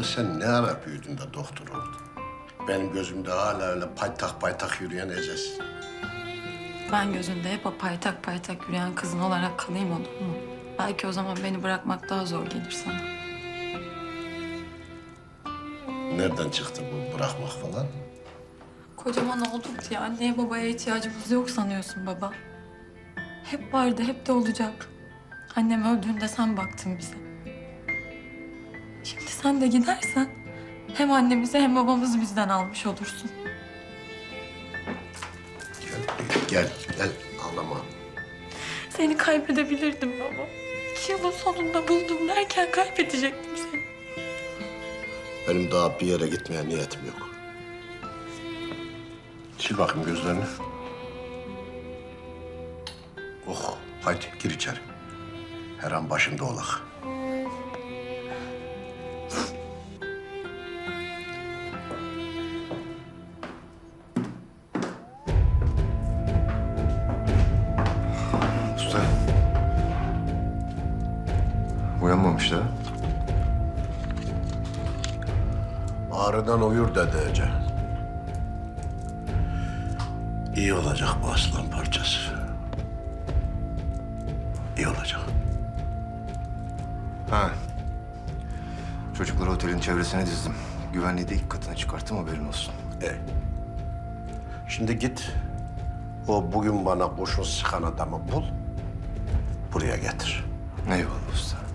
Kız sen ne ara büyüdün de doktor oldun? Benim gözümde hala öyle paytak paytak yürüyen Ecez. Ben gözünde hep o paytak paytak yürüyen kızın olarak kalayım olur mu? Belki o zaman beni bırakmak daha zor gelir sana. Nereden çıktı bu bırakmak falan? Kocaman olduk diye anneye babaya ihtiyacımız yok sanıyorsun baba. Hep vardı, hep de olacak. Annem öldüğünde sen baktın bize. Şimdi sen de gidersen hem annemizi hem babamızı bizden almış olursun. Gel, gel, gel. Ağlama. Seni kaybedebilirdim baba. İki yılın sonunda buldum derken kaybedecektim seni. Benim daha bir yere gitmeye niyetim yok. Sil bakayım gözlerini. Oh, haydi gir içeri. Her an başında olak. Uyanmamış da. Ağrıdan uyur dedi Ece. İyi olacak bu aslan parçası. İyi olacak. Ha. Çocukları otelin çevresine dizdim. Güvenliği de ilk katına çıkarttım haberin olsun. E. Şimdi git. O bugün bana kurşun sıkan adamı bul. Buraya getir. Eyvallah usta.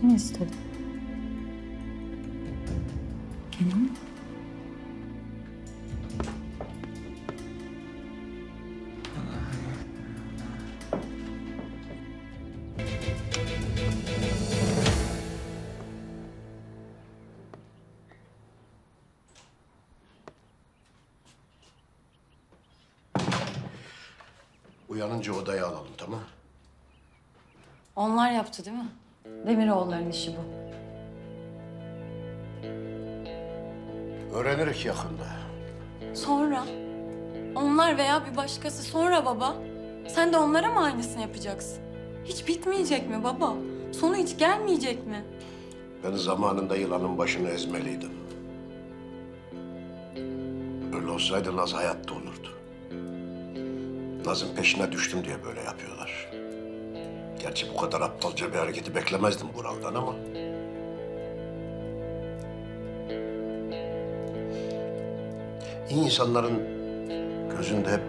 Şey istedin? Gene mi? Uyanınca odaya alalım tamam Onlar yaptı değil mi? Demiroğulların işi bu. Öğreniriz yakında. Sonra? Onlar veya bir başkası sonra baba. Sen de onlara mı aynısını yapacaksın? Hiç bitmeyecek mi baba? Sonu hiç gelmeyecek mi? Ben zamanında yılanın başını ezmeliydim. Öyle olsaydı Naz hayatta olurdu. Naz'ın peşine düştüm diye böyle yapıyorlar. Gerçi bu kadar aptalca bir hareketi beklemezdim Bural'dan ama... İyi insanların gözünde hep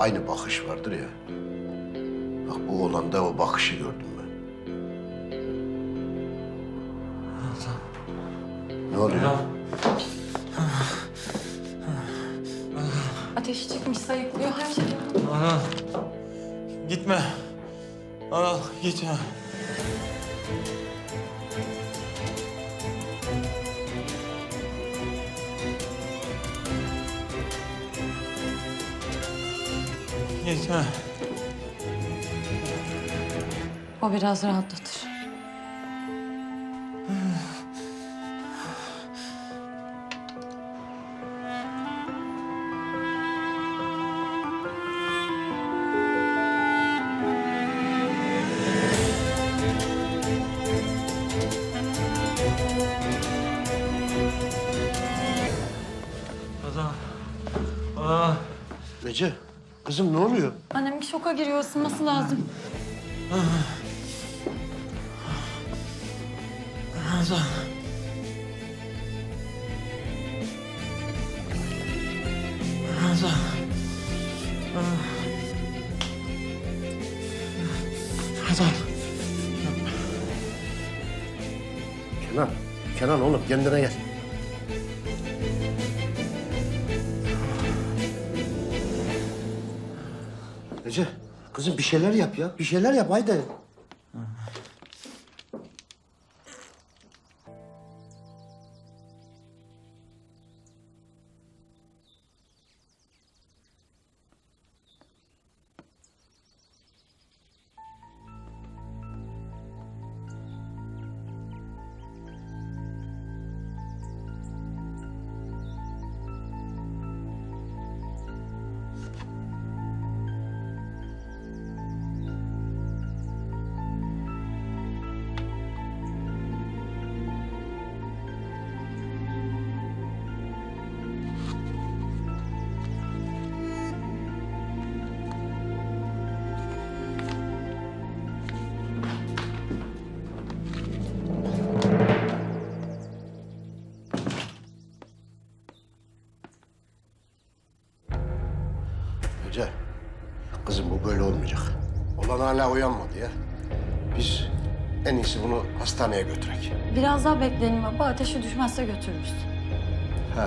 aynı bakış vardır ya. Bak bu oğlanda o bakışı gördüm ben. Ne oluyor? Ateşi çıkmış sayıklıyor her şey. Ana. Gitme. Ana gitme. Gitme. O biraz rahatlatır. Ana. Ece, kızım ne oluyor? Annem bir şoka giriyor, ısınması lazım. Ana. Hazal. Kenan, Kenan oğlum kendine gel. Ece, kızım bir şeyler yap ya. Bir şeyler yap haydi. Hala uyanmadı ya. Biz en iyisi bunu hastaneye götürek. Biraz daha bekleyelim baba. Ateşi düşmezse götürürüz. He,